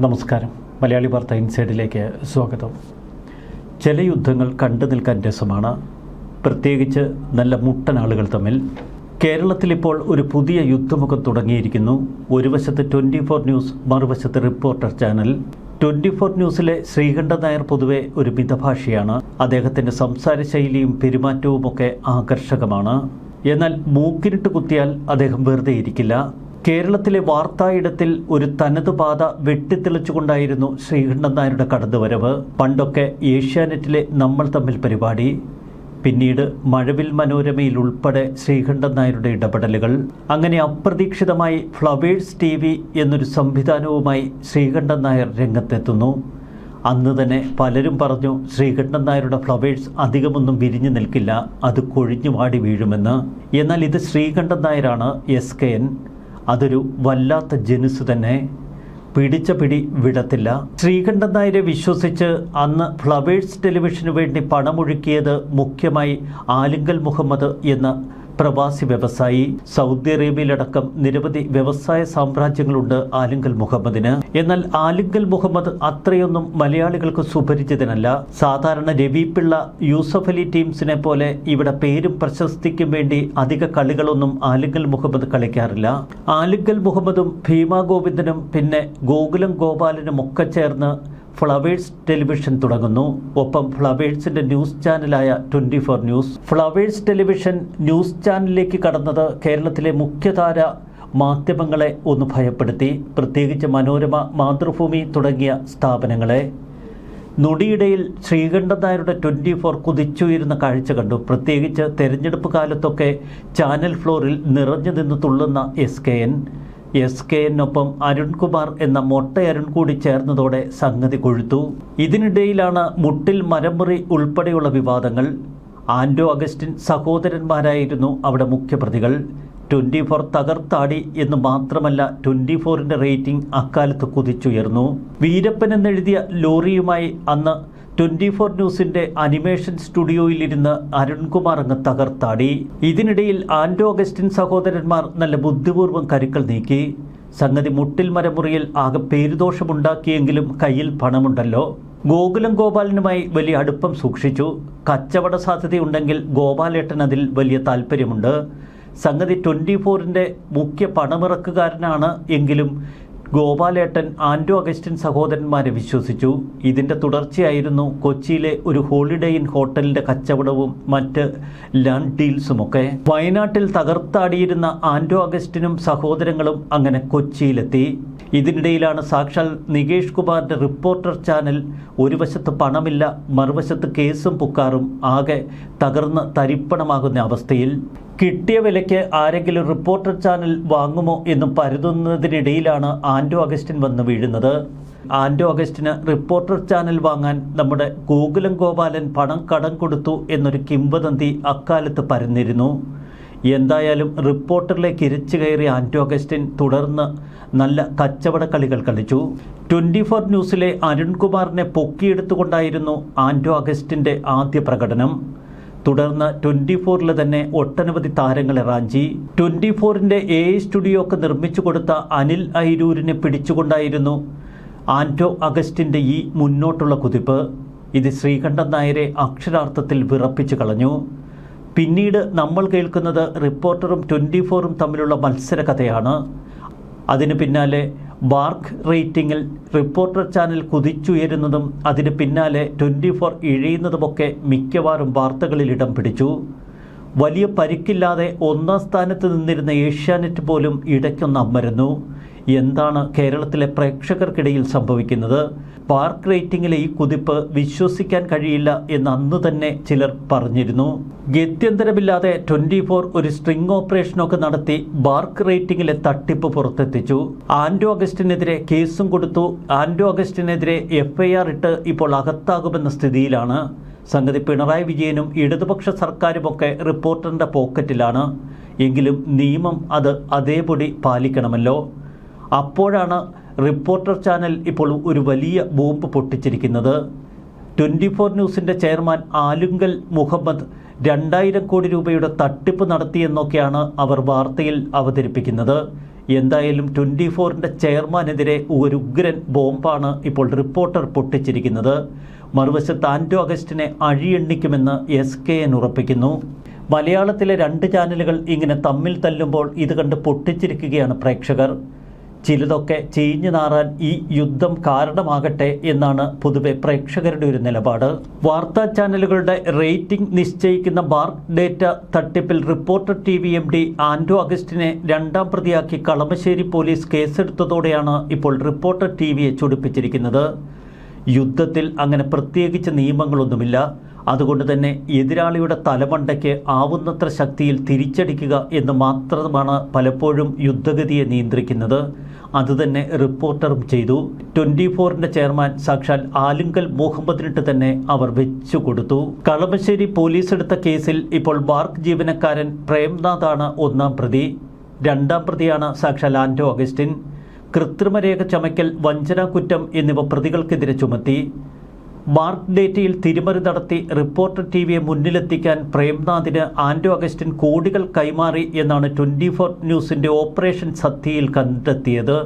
നമസ്കാരം. മലയാളി വാർത്ത ഇൻസൈഡിലേക്ക് സ്വാഗതം. ചില യുദ്ധങ്ങൾ കണ്ടു നിൽക്കാൻ രസമാണ്. പ്രത്യേകിച്ച് നല്ല മുട്ടൻ ആളുകൾ തമ്മിൽ. കേരളത്തിലിപ്പോൾ ഒരു പുതിയ യുദ്ധമുഖം തുടങ്ങിയിരിക്കുന്നു. ഒരു വശത്ത് ട്വന്റി ഫോർ ന്യൂസ് മറുവശത്ത് റിപ്പോർട്ടർ ചാനൽ. ട്വന്റി ഫോർ ന്യൂസിലെ ശ്രീകണ്ഠൻ നായർ പൊതുവെ ഒരു മിതഭാഷയാണ്. അദ്ദേഹത്തിന്റെ സംസാര ശൈലിയും പെരുമാറ്റവുമൊക്കെ ആകർഷകമാണ്. എന്നാൽ മൂക്കിനിട്ട് കുത്തിയാൽ അദ്ദേഹം വെറുതെ ഇരിക്കില്ല കേരളത്തിലെ വാർത്തായിടത്തിൽ ഒരു തനത് പാത വെട്ടിത്തെളിച്ചുകൊണ്ടായിരുന്നു ശ്രീകണ്ഠൻ നായരുടെ കടന്നുവരവ്. പണ്ടൊക്കെ ഏഷ്യാനെറ്റിലെ നമ്മൾ തമ്മിൽ പരിപാടി. പിന്നീട് മഴവിൽ മനോരമയിൽ ഉൾപ്പെടെ ശ്രീകണ്ഠൻ നായരുടെ ഇടപെടലുകൾ. അങ്ങനെ അപ്രതീക്ഷിതമായി ഫ്ലവേഴ്സ് ടി വി എന്നൊരു സംവിധാനവുമായി ശ്രീകണ്ഠൻ നായർ രംഗത്തെത്തുന്നു. അന്ന് തന്നെ പലരും പറഞ്ഞു ശ്രീകണ്ഠൻ നായരുടെ ഫ്ലവേഴ്സ് അധികമൊന്നും വിരിഞ്ഞു നിൽക്കില്ല അത് കൊഴിഞ്ഞു വാടി വീഴുമെന്ന്. എന്നാൽ ഇത് ശ്രീകണ്ഠൻ നായരാണ് എസ് കെ എൻ. അതൊരു വല്ലാത്ത ജനുസ് തന്നെ. പിടിച്ച പിടി വിടത്തില്ല. ശ്രീകണ്ഠൻ നായരെ വിശ്വസിച്ച് അന്ന് ഫ്ലവേഴ്സ് ടെലിവിഷനു വേണ്ടി പണമൊഴുക്കിയത് മുഖ്യമായി ആലിങ്കൽ മുഹമ്മദ് എന്ന പ്രവാസി വ്യവസായി സൗദി അറേബ്യയിലടക്കം നിരവധി വ്യവസായ സാമ്രാജ്യങ്ങളുണ്ട് ആലിങ്കൽ മുഹമ്മദിന്. എന്നാൽ ആലിങ്കൽ മുഹമ്മദ് അത്രയൊന്നും മലയാളികൾക്ക് സുപരിചിതനല്ല. സാധാരണ രവിപിള്ള യൂസഫ് അലി ടീംസിനെ പോലെ ഇവിടെ പേരും പ്രശസ്തിക്കും വേണ്ടി അധിക കളികളൊന്നും ആലിങ്കൽ മുഹമ്മദ് കളിക്കാറില്ല. ആലിങ്കൽ മുഹമ്മദും ഭീമാ ഗോവിന്ദനും പിന്നെ ഗോകുലം ഗോപാലനും ഒക്കെ ചേർന്ന് ഫ്ലവേഴ്സ് ടെലിവിഷൻ തുടങ്ങുന്നു. ഒപ്പം ഫ്ലവേഴ്സിന്റെ news ചാനലായ twenty four news. Flowers television news ചാനലിലേക്ക് കടന്നത് കേരളത്തിലെ മുഖ്യധാര മാധ്യമങ്ങളെ ഒന്ന് ഭയപ്പെടുത്തി. പ്രത്യേകിച്ച് മനോരമ മാതൃഭൂമി തുടങ്ങിയ സ്ഥാപനങ്ങളെ. നൊടിയിടയിൽ ശ്രീകണ്ഠൻ നായരുടെ ട്വന്റി ഫോർ കുതിച്ചുയരുന്ന കാഴ്ച കണ്ടു. പ്രത്യേകിച്ച് തെരഞ്ഞെടുപ്പ് കാലത്തൊക്കെ ചാനൽ ഫ്ലോറിൽ നിറഞ്ഞു നിന്ന് തുള്ളുന്ന S K N. S K എന്നൊപ്പം Arunkumar എന്ന മൊട്ട അരുൺ കൂടി ചേർന്നതോടെ സംഗതി കൊഴുത്തു. ഇതിനിടയിലാണ് മുട്ടിൽ മരമുറി ഉൾപ്പെടെയുള്ള വിവാദങ്ങൾ. ആൻഡോ അഗസ്റ്റിൻ സഹോദരന്മാരായിരുന്നു അവിടെ മുഖ്യപ്രതികൾ. ട്വന്റി ഫോർ തകർത്താടി എന്ന് മാത്രമല്ല ട്വന്റി ഫോറിന്റെ റേറ്റിംഗ് അക്കാലത്ത് കുതിച്ചുയർന്നു. വീരപ്പൻ എന്നെഴുതിയ ലോറിയുമായി അന്ന് ട്വന്റി ഫോർ ന്യൂസിന്റെ അനിമേഷൻ സ്റ്റുഡിയോയിലിരുന്ന് അരുൺകുമാർ അങ്ങ് തകർത്താടി. ഇതിനിടയിൽ ആൻഡോ അഗസ്റ്റിൻ സഹോദരന്മാർ നല്ല ബുദ്ധിപൂർവം കരുക്കൾ നീക്കി. സംഗതി മുട്ടിൽ മരമുറിയിൽ ആകെ പേരുദോഷമുണ്ടാക്കിയെങ്കിലും കയ്യിൽ പണമുണ്ടല്ലോ. ഗോകുലം ഗോപാലനുമായി വലിയ അടുപ്പം സൂക്ഷിച്ചു. കച്ചവട സാധ്യതയുണ്ടെങ്കിൽ ഗോപാലേട്ടൻ അതിൽ വലിയ താല്പര്യമുണ്ട്. സംഗതി ട്വന്റി ഫോറിന്റെ മുഖ്യ പണമിറക്കുകാരനാണ് എങ്കിലും ഗോപാലേട്ടൻ ആൻഡോ അഗസ്റ്റിൻ സഹോദരന്മാരെ വിശ്വസിച്ചു. ഇതിന്റെ തുടർച്ചയായിരുന്നു കൊച്ചിയിലെ ഒരു ഹോളിഡേ ഇൻ ഹോട്ടലിന്റെ കച്ചവടവും മറ്റ് ലാൻഡ് ഡീൽസുമൊക്കെ വയനാട്ടിൽ തകർത്താടിയിരുന്ന ആൻഡോ അഗസ്റ്റിനും സഹോദരങ്ങളും അങ്ങനെ കൊച്ചിയിലെത്തി. ഇതിനിടയിലാണ് സാക്ഷാൽ നികേഷ് കുമാറിന്റെ റിപ്പോർട്ടർ ചാനൽ ഒരു വശത്ത് പണമില്ല മറുവശത്ത് കേസും പുക്കാറും ആകെ തകർന്ന് തരിപ്പണമാകുന്ന അവസ്ഥയിൽ. കിട്ടിയ വിലയ്ക്ക് ആരെങ്കിലും റിപ്പോർട്ടർ ചാനൽ വാങ്ങുമോ എന്ന് പരുതുന്നതിനിടയിലാണ് ആൻഡോ അഗസ്റ്റിൻ വന്ന് വീഴുന്നത്. ആൻഡോ അഗസ്റ്റിന് റിപ്പോർട്ടർ ചാനൽ വാങ്ങാൻ നമ്മുടെ ഗോകുലം ഗോപാലൻ പണം കടം കൊടുത്തു എന്നൊരു കിംവദന്തി അക്കാലത്ത് പരന്നിരുന്നു. എന്തായാലും റിപ്പോർട്ടറിലേക്ക് ഇരിച്ചു കയറി ആൻഡോ അഗസ്റ്റിൻ തുടർന്ന് നല്ല കച്ചവട കളികൾ കളിച്ചു. ട്വന്റി ഫോർ ന്യൂസിലെ അരുൺകുമാറിനെ പൊക്കിയെടുത്തുകൊണ്ടായിരുന്നു ആൻഡോ അഗസ്റ്റിന്റെ ആദ്യ പ്രകടനം. തുടർന്ന് ട്വന്റി ഫോറിൽ തന്നെ ഒട്ടനവധി താരങ്ങളെ റാഞ്ചി. ട്വന്റി ഫോറിന്റെ എ സ്റ്റുഡിയോ ഒക്കെ നിർമ്മിച്ചു കൊടുത്ത അനിൽ ഐരൂരിനെ പിടിച്ചുകൊണ്ടായിരുന്നു ആന്റോ അഗസ്റ്റിന്റെ ഈ മുന്നോട്ടുള്ള കുതിപ്പ്. ഇത് ശ്രീകണ്ഠൻ നായരെ അക്ഷരാർത്ഥത്തിൽ വിറപ്പിച്ചു കളഞ്ഞു. പിന്നീട് നമ്മൾ കേൾക്കുന്നത് റിപ്പോർട്ടറും ട്വന്റി ഫോറും തമ്മിലുള്ള മത്സര കഥയാണ് അതിന് പിന്നാലെ ബാർക്ക് റേറ്റിംഗിൽ റിപ്പോർട്ടർ ചാനൽ കുതിച്ചുയരുന്നതും അതിന് പിന്നാലെ ട്വന്റി ഫോർ ഇഴയുന്നതുമൊക്കെ മിക്കവാറും വാർത്തകളിൽ ഇടം പിടിച്ചു. വലിയ പരിക്കില്ലാതെ ഒന്നാം സ്ഥാനത്ത് നിന്നിരുന്ന ഏഷ്യാനെറ്റ് പോലും ഇടയ്ക്കൊന്ന് അമ്മരുന്നു എന്താണ് കേരളത്തിലെ പ്രേക്ഷകർക്കിടയിൽ സംഭവിക്കുന്നത്? പാർക്ക് റേറ്റിംഗിലെ ഈ കുതിപ്പ് വിശ്വസിക്കാൻ കഴിയില്ല എന്ന് അന്ന് തന്നെ ചിലർ പറഞ്ഞിരുന്നു. ഗത്യന്തരമില്ലാതെ ട്വന്റി ഫോർ ഒരു സ്ട്രിംഗ് ഓപ്പറേഷനൊക്കെ നടത്തി ബാർക്ക് റേറ്റിംഗിലെ തട്ടിപ്പ് പുറത്തെത്തിച്ചു. ആൻഡോ അഗസ്റ്റിനെതിരെ കേസും കൊടുത്തു. ആൻഡോ അഗസ്റ്റിനെതിരെ എഫ് ഐ ആർ ഇട്ട് ഇപ്പോൾ അകത്താകുമെന്ന സ്ഥിതിയിലാണ്. സംഗതി പിണറായി വിജയനും ഇടതുപക്ഷ സർക്കാരുമൊക്കെ റിപ്പോർട്ടറിന്റെ പോക്കറ്റിലാണ്. എങ്കിലും നിയമം അത് അതേപടി പാലിക്കണമല്ലോ. അപ്പോഴാണ് റിപ്പോർട്ടർ ചാനൽ ഇപ്പോൾ ഒരു വലിയ ബോംബ് പൊട്ടിച്ചിരിക്കുന്നത്. ട്വന്റി ഫോർ ന്യൂസിന്റെ ചെയർമാൻ ആലുങ്കൽ മുഹമ്മദ് രണ്ടായിരം കോടി രൂപയുടെ തട്ടിപ്പ് നടത്തിയെന്നൊക്കെയാണ് അവർ വാർത്തയിൽ അവതരിപ്പിക്കുന്നത്. എന്തായാലും ട്വന്റി ഫോറിന്റെ ചെയർമാനെതിരെ ഒരു ഉഗ്രൻ ബോംബാണ് ഇപ്പോൾ റിപ്പോർട്ടർ പൊട്ടിച്ചിരിക്കുന്നത്. മറുവശത്ത് ആന്റോ അഗസ്റ്റിനെ അഴിയെണ്ണിക്കുമെന്ന് എസ് കെ എൻ ഉറപ്പിക്കുന്നു. മലയാളത്തിലെ രണ്ട് ചാനലുകൾ ഇങ്ങനെ തമ്മിൽ തല്ലുമ്പോൾ ഇത് കണ്ട് പൊട്ടിച്ചിരിക്കുകയാണ് പ്രേക്ഷകർ. ചിലതൊക്കെ ചീഞ്ഞു നാറാൻ ഈ യുദ്ധം കാരണമാകട്ടെ എന്നാണ് പൊതുവെ പ്രേക്ഷകരുടെ ഒരു നിലപാട്. വാർത്താ ചാനലുകളുടെ റേറ്റിംഗ് നിശ്ചയിക്കുന്ന ബാർ ഡേറ്റ തട്ടിപ്പിൽ reporter T V M D Anto അഗസ്റ്റിനെ രണ്ടാം പ്രതിയാക്കി കളമശ്ശേരി പോലീസ് കേസെടുത്തതോടെയാണ് ഇപ്പോൾ റിപ്പോർട്ടർ ടി വിയെ ചൊടിപ്പിച്ചിരിക്കുന്നത്. യുദ്ധത്തിൽ അങ്ങനെ പ്രത്യേകിച്ച് നിയമങ്ങളൊന്നുമില്ല. അതുകൊണ്ട് തന്നെ എതിരാളിയുടെ തലമണ്ടയ്ക്ക് ആവുന്നത്ര ശക്തിയിൽ തിരിച്ചടിക്കുക എന്ന് മാത്രമാണ് പലപ്പോഴും യുദ്ധഗതിയെ നിയന്ത്രിക്കുന്നത്. അതുതന്നെ റിപ്പോർട്ടറും ചെയ്തു. ട്വന്റി ഫോറിന്റെ ചെയർമാൻ സാക്ഷാൽ ആലുങ്കൽ മുഹമ്മദിനിട്ട് തന്നെ അവർ വെച്ചു കൊടുത്തു കളമശ്ശേരി പോലീസ് എടുത്ത കേസിൽ ഇപ്പോൾ ബാർക്ക് ജീവനക്കാരൻ പ്രേംനാഥാണ് ഒന്നാം പ്രതി. രണ്ടാം പ്രതിയാണ് സാക്ഷാൽ ആന്റോ അഗസ്റ്റിൻ. കൃത്രിമരേഖ ചമയ്ക്കൽ വഞ്ചനാ കുറ്റം എന്നിവ പ്രതികൾക്കെതിരെ ചുമത്തി. മാർക്ക് ഡേറ്റയിൽ തിരിമറി നടത്തി റിപ്പോർട്ടർ ടി വിയെ മുന്നിലെത്തിക്കാൻ പ്രേംനാഥിന് ആൻഡോ അഗസ്റ്റിൻ കോടികൾ കൈമാറി എന്നാണ് ട്വന്റി ഫോർ ന്യൂസിന്റെ ഓപ്പറേഷൻ സത്യയിൽ കണ്ടെത്തിയത്.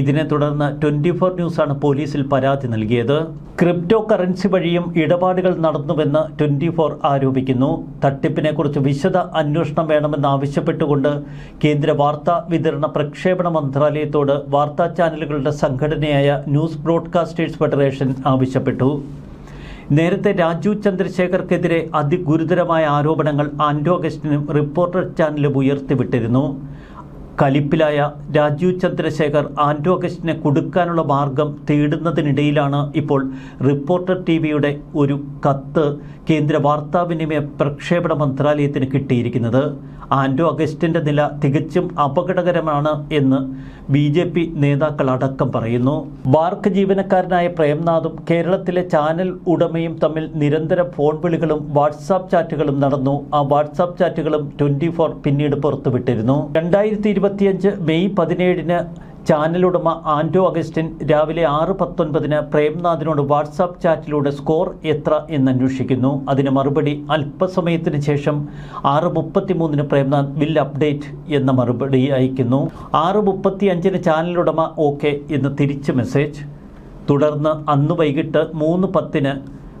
ഇതിനെ തുടർന്ന് ട്വന്റി ഫോർ ന്യൂസാണ് പോലീസിൽ പരാതി നൽകിയത്. ക്രിപ്റ്റോ കറൻസി വഴിയും ഇടപാടുകൾ നടന്നുവെന്ന് ട്വന്റി ഫോർ ആരോപിക്കുന്നു. തട്ടിപ്പിനെക്കുറിച്ച് വിശദ അന്വേഷണം വേണമെന്നാവശ്യപ്പെട്ടുകൊണ്ട് കേന്ദ്ര വാർത്താ വിതരണ പ്രക്ഷേപണ മന്ത്രാലയത്തോട് വാർത്താ ചാനലുകളുടെ സംഘടനയായ ന്യൂസ് ബ്രോഡ്കാസ്റ്റേഴ്സ് ഫെഡറേഷൻ ആവശ്യപ്പെട്ടു. നേരത്തെ രാജു ചന്ദ്രശേഖർക്കെതിരെ അതിഗുരുതരമായ ആരോപണങ്ങൾ ആൻഡോ അഗസ്റ്റിനും റിപ്പോർട്ടർ ചാനലും ഉയർത്തിവിട്ടിരുന്നു. കലിപ്പിലായ രാജീവ് ചന്ദ്രശേഖർ ആൻഡ്രോ അഗസ്റ്റിനെ കൊടുക്കാനുള്ള മാർഗം തേടുന്നതിനിടയിലാണ് ഇപ്പോൾ റിപ്പോർട്ടർ ടി വിയുടെ ഒരു കത്ത് കേന്ദ്ര വാർത്താവിനിമയ പ്രക്ഷേപണ മന്ത്രാലയത്തിന് കിട്ടിയിരിക്കുന്നത് ആൻഡോ അഗസ്റ്റിന്റെ നില തികച്ചും അപകടകരമാണ് എന്ന് ബി ജെ പി നേതാക്കൾ അടക്കം പറയുന്നു. ബാർക്ക് ജീവനക്കാരനായ പ്രേംനാഥും കേരളത്തിലെ ചാനൽ ഉടമയും തമ്മിൽ നിരന്തര ഫോൺ വിളികളും വാട്സാപ്പ് ചാറ്റുകളും നടന്നു. ആ വാട്സാപ്പ് ചാറ്റുകളും ട്വന്റി ഫോർ പിന്നീട് പുറത്തുവിട്ടിരുന്നു. രണ്ടായിരത്തി മെയ് പതിനേഴിന് ചാനൽ ഉടമ ആൻഡോ അഗസ്റ്റിൻ രാവിലെ ആറ് പത്തൊൻപതിന് പ്രേംനാഥിനോട് വാട്സാപ്പ് ചാറ്റിലൂടെ സ്കോർ എത്ര എന്നന്വേഷിക്കുന്നു. അതിന് മറുപടി അല്പസമയത്തിന് ശേഷം ആറ് മുപ്പത്തിമൂന്നിന് പ്രേംനാഥ് ബിൽ അപ്ഡേറ്റ് എന്ന മറുപടി അയക്കുന്നു. ആറ് മുപ്പത്തി അഞ്ചിന് ചാനൽ ഉടമ ഓക്കെ എന്ന് തിരിച്ച് മെസ്സേജ്. തുടർന്ന് അന്ന് വൈകിട്ട് മൂന്ന് പത്തിന്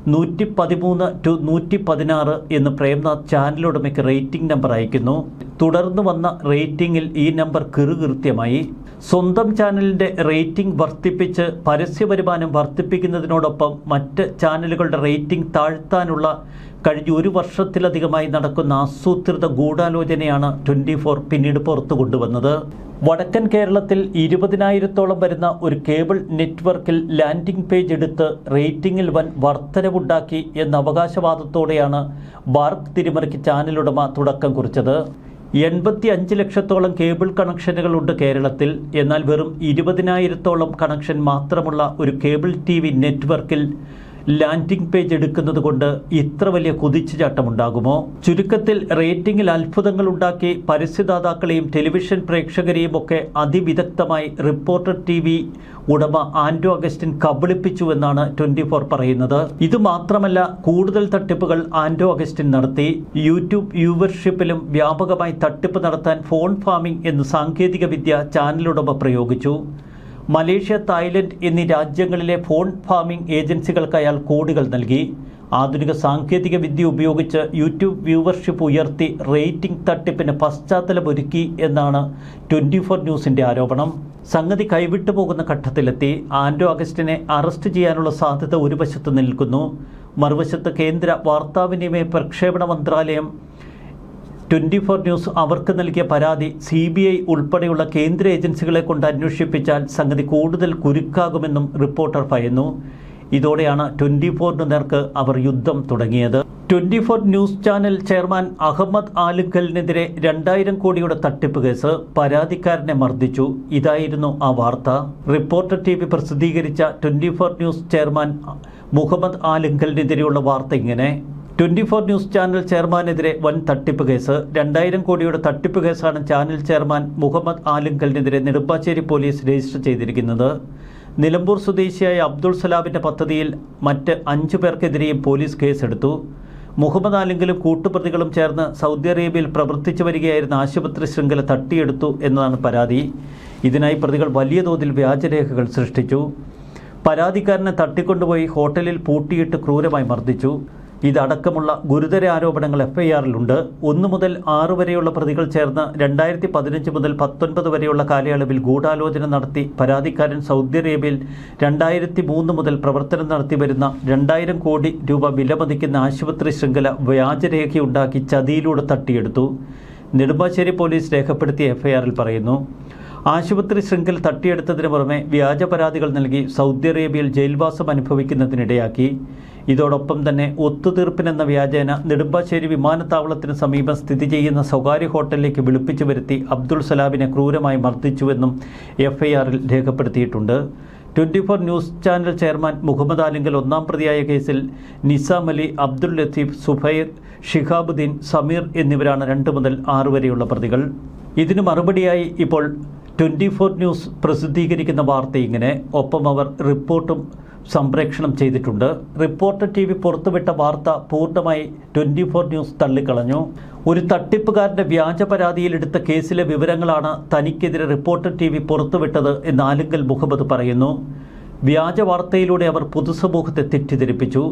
നൂറ്റി പതിമൂന്ന് ടു നൂറ്റി പതിനാറ് എന്ന് പ്രേംനാഥ് ചാനലുടമയ്ക്ക് റേറ്റിംഗ് നമ്പർ അയക്കുന്നു. തുടർന്ന് വന്ന റേറ്റിംഗിൽ ഈ നമ്പർ കിറുകൃത്യമായി. സ്വന്തം ചാനലിന്റെ റേറ്റിംഗ് വർദ്ധിപ്പിച്ച് പരസ്യ വരുമാനം വർദ്ധിപ്പിക്കുന്നതിനോടൊപ്പം മറ്റ് ചാനലുകളുടെ റേറ്റിംഗ് താഴ്ത്താനുള്ള കഴിഞ്ഞ ഒരു വർഷത്തിലധികമായി നടക്കുന്ന ആസൂത്രിത ഗൂഢാലോചനയാണ് ട്വന്റി ഫോർ പിന്നീട് പുറത്തു കൊണ്ടുവന്നത്. വടക്കൻ കേരളത്തിൽ ഇരുപതിനായിരത്തോളം വരുന്ന ഒരു കേബിൾ നെറ്റ്വർക്കിൽ ലാൻഡിംഗ് പേജ് എടുത്ത് റേറ്റിംഗിൽ വൻ വർധനവുണ്ടാക്കി എന്ന അവകാശവാദത്തോടെയാണ് ബാർക്ക് തിരിമറിക്ക് ചാനലുടമ തുടക്കം കുറിച്ചത്. എൺപത്തി അഞ്ച് ലക്ഷത്തോളം കേബിൾ കണക്ഷനുകളുണ്ട് കേരളത്തിൽ. എന്നാൽ വെറും ഇരുപതിനായിരത്തോളം കണക്ഷൻ മാത്രമുള്ള ഒരു കേബിൾ ടി നെറ്റ്വർക്കിൽ ലാൻഡിംഗ് പേജ് എടുക്കുന്നത് കൊണ്ട് ഇത്ര വലിയ കുതിച്ചുചാട്ടമുണ്ടാകുമോ? ചുരുക്കത്തിൽ റേറ്റിംഗിൽ അത്ഭുതങ്ങൾ ഉണ്ടാക്കി പരസ്യദാതാക്കളെയും ടെലിവിഷൻ പ്രേക്ഷകരെയും ഒക്കെ അതിവിദഗ്ധമായി റിപ്പോർട്ടർ ടി വി ഉടമ ആൻഡ്രോ അഗസ്റ്റിൻ കബളിപ്പിച്ചുവെന്നാണ് ട്വന്റി ഫോർ പറയുന്നത്. ഇത് മാത്രമല്ല കൂടുതൽ തട്ടിപ്പുകൾ ആൻഡ്രോ അഗസ്റ്റിൻ നടത്തി. യൂട്യൂബ് വ്യൂവർഷിപ്പിലും വ്യാപകമായി തട്ടിപ്പ് നടത്താൻ ഫോൺ ഫാമിംഗ് എന്ന സാങ്കേതിക വിദ്യ ചാനലുടമ പ്രയോഗിച്ചു. മലേഷ്യ തായ്ലൻഡ് എന്നീ രാജ്യങ്ങളിലെ ഫോൺ ഫാമിംഗ് ഏജൻസികൾക്ക് അയാൾ കോടികൾ നൽകി. ആധുനിക സാങ്കേതിക വിദ്യ ഉപയോഗിച്ച് യൂട്യൂബ് വ്യൂവർഷിപ്പ് ഉയർത്തി റേറ്റിംഗ് തട്ടിപ്പിന് പശ്ചാത്തലമൊരുക്കി എന്നാണ് ട്വന്റി ഫോർ ന്യൂസിന്റെ ആരോപണം. സംഗതി കൈവിട്ടു പോകുന്ന ഘട്ടത്തിലെത്തി. ആൻഡോ അഗസ്റ്റിനെ അറസ്റ്റ് ചെയ്യാനുള്ള സാധ്യത ഒരു വശത്ത് നിൽക്കുന്നു. മറുവശത്ത് കേന്ദ്ര വാർത്താവിനിമയ പ്രക്ഷേപണ മന്ത്രാലയം ട്വന്റി ഫോർ ന്യൂസ് അവർക്ക് നൽകിയ പരാതി സി ബി ഐ ഉൾപ്പെടെയുള്ള കേന്ദ്ര ഏജൻസികളെ കൊണ്ട് അന്വേഷിപ്പിച്ചാൽ സംഗതി കൂടുതൽ കുരുക്കാകുമെന്നും റിപ്പോർട്ടർ പറയുന്നു. ഇതോടെയാണ് ട്വന്റി ഫോറിന് നേർക്ക് അവർ യുദ്ധം തുടങ്ങിയത്. Twenty four news channel chairman Ahammed ആലുക്കലിനെതിരെ രണ്ടായിരം കോടിയുടെ തട്ടിപ്പ് കേസ് പരാതിക്കാരനെ മർദ്ദിച്ചു. ഇതായിരുന്നു ആ വാർത്ത. റിപ്പോർട്ടർ ടി വി പ്രസിദ്ധീകരിച്ച twenty four news chairman Muhammad ആലുങ്കലിനെതിരെയുള്ള വാർത്ത ഇങ്ങനെ. ട്വന്റി ഫോർ ന്യൂസ് ചാനൽ ചെയർമാനെതിരെ വൻ തട്ടിപ്പ് കേസ്. രണ്ടായിരം കോടിയുടെ തട്ടിപ്പ് കേസാണ് ചാനൽ ചെയർമാൻ മുഹമ്മദ് ആലിംഗലിനെതിരെ നെടുമ്പാശ്ശേരി പോലീസ് രജിസ്റ്റർ ചെയ്തിരിക്കുന്നത്. നിലമ്പൂർ സ്വദേശിയായ അബ്ദുൾ സലാമിന്റെ പദ്ധതിയിൽ മറ്റ് അഞ്ചു പേർക്കെതിരെയും പോലീസ് കേസെടുത്തു. മുഹമ്മദ് ആലിംഗലും കൂട്ടുപ്രതികളും ചേർന്ന് സൗദി അറേബ്യയിൽ പ്രവർത്തിച്ചു വരികയായിരുന്ന ആശുപത്രി ശൃംഖല തട്ടിയെടുത്തു എന്നതാണ് പരാതി. ഇതിനായി പ്രതികൾ വലിയ തോതിൽ വ്യാജരേഖകൾ സൃഷ്ടിച്ചു. പരാതിക്കാരനെ തട്ടിക്കൊണ്ടുപോയി ഹോട്ടലിൽ പൂട്ടിയിട്ട് ക്രൂരമായി മർദ്ദിച്ചു. ഇതടക്കമുള്ള ഗുരുതര ആരോപണങ്ങൾ എഫ്ഐആറിലുണ്ട്. ഒന്നു മുതൽ ആറ് വരെയുള്ള പ്രതികൾ ചേർന്ന് രണ്ടായിരത്തി പതിനഞ്ച് മുതൽ പത്തൊൻപത് വരെയുള്ള കാലയളവിൽ ഗൂഢാലോചന നടത്തി പരാതിക്കാരൻ സൗദി അറേബ്യയിൽ രണ്ടായിരത്തി മൂന്ന് മുതൽ പ്രവർത്തനം നടത്തി വരുന്ന രണ്ടായിരം കോടി രൂപ വിലമതിക്കുന്ന ആശുപത്രി ശൃംഖല വ്യാജരേഖയുണ്ടാക്കി ചതിയിലൂടെ തട്ടിയെടുത്തു. നെടുമ്പാശ്ശേരി പോലീസ് രേഖപ്പെടുത്തിയ എഫ്ഐആറിൽ പറയുന്നു ആശുപത്രി ശൃംഖല തട്ടിയെടുത്തതിന് പുറമെ വ്യാജ പരാതികൾ നൽകി സൗദി അറേബ്യയിൽ ജയിൽവാസം അനുഭവിക്കുന്നതിനിടയാക്കി. ഇതോടൊപ്പം തന്നെ ഒത്തുതീർപ്പിനെന്ന വ്യാജേന നെടുമ്പാശ്ശേരി വിമാനത്താവളത്തിന് സമീപം സ്ഥിതി ചെയ്യുന്ന സ്വകാര്യ ഹോട്ടലിലേക്ക് വിളിപ്പിച്ചു വരുത്തി അബ്ദുൾ സലാബിനെ ക്രൂരമായി മർദ്ദിച്ചുവെന്നും എഫ്ഐആറിൽ രേഖപ്പെടുത്തിയിട്ടുണ്ട്. Twenty four news channel chairman Muhammad Alingal ഒന്നാം പ്രതിയായ കേസിൽ നിസാം അലി അബ്ദുൽ ലത്തീഫ് സുഫൈർ ഷിഹാബുദ്ദീൻ സമീർ എന്നിവരാണ് രണ്ട് മുതൽ ആറ് വരെയുള്ള പ്രതികൾ. ഇതിന് മറുപടിയായി ഇപ്പോൾ ട്വന്റി ഫോർ ന്യൂസ് പ്രസിദ്ധീകരിക്കുന്ന വാർത്ത ഇങ്ങനെ. ഒപ്പം അവർ റിപ്പോർട്ടും സംപ്രേക്ഷണം ചെയ്തിട്ടുണ്ട്. റിപ്പോർട്ടർ ടി വി പുറത്തുവിട്ട വാർത്ത പൂർണമായി ട്വന്റി ഫോർ ന്യൂസ് തള്ളിക്കളഞ്ഞു. ഒരു തട്ടിപ്പുകാരന്റെ വ്യാജ പരാതിയിലെടുത്ത കേസിലെ വിവരങ്ങളാണ് തനിക്കെതിരെ റിപ്പോർട്ടർ ടി വി പുറത്തുവിട്ടത് എന്ന് ആലുങ്കൽ മുഹമ്മദ് പറയുന്നു. വ്യാജ വാർത്തയിലൂടെ അവർ പൊതുസമൂഹത്തെ തെറ്റിദ്ധരിപ്പിച്ചു.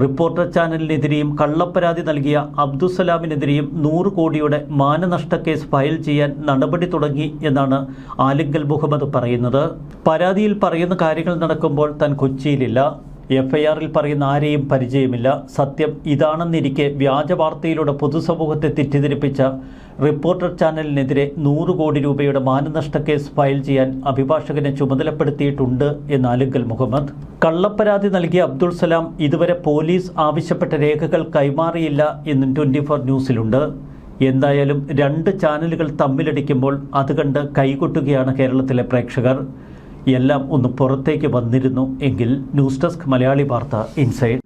റിപ്പോർട്ടർ ചാനലിനെതിരെയും കള്ളപ്പരാതി നൽകിയ അബ്ദുസലാമിനെതിരെയും നൂറ് കോടിയുടെ മാനനഷ്ട കേസ് ഫയൽ ചെയ്യാൻ നടപടി തുടങ്ങി എന്നാണ് ആലിങ്കൽ മുഹമ്മദ് പറയുന്നത്. പരാതിയിൽ പറയുന്ന കാര്യങ്ങൾ നടക്കുമ്പോൾ താൻ കൊച്ചിയിലില്ല. എഫ്ഐആറിൽ പറയുന്ന ആരെയും പരിചയമില്ല. സത്യം ഇതാണെന്നിരിക്കെ വ്യാജ വാർത്തയിലൂടെ പൊതുസമൂഹത്തെ തെറ്റിദ്ധരിപ്പിച്ച റിപ്പോർട്ടർ ചാനലിനെതിരെ നൂറ് കോടി രൂപയുടെ മാനനഷ്ട കേസ് ഫയൽ ചെയ്യാൻ അഭിഭാഷകനെ ചുമതലപ്പെടുത്തിയിട്ടുണ്ട് എന്ന് അലുങ്കൽ മുഹമ്മദ്. കള്ളപ്പരാതി നൽകിയ അബ്ദുൾ സലാം ഇതുവരെ പോലീസ് ആവശ്യപ്പെട്ട രേഖകൾ കൈമാറിയില്ല എന്നും ട്വന്റി ഫോർ ന്യൂസിലുണ്ട്. എന്തായാലും രണ്ട് ചാനലുകൾ തമ്മിലടിക്കുമ്പോൾ അത് കണ്ട് കൈകൊട്ടുകയാണ് കേരളത്തിലെ പ്രേക്ഷകർ. എല്ലാം ഒന്ന് പുറത്തേക്ക് വന്നിരുന്നു എങ്കിൽ ന്യൂസ് ഡെസ്ക് മലയാളി വാർത്ത ഇൻസൈഡ്.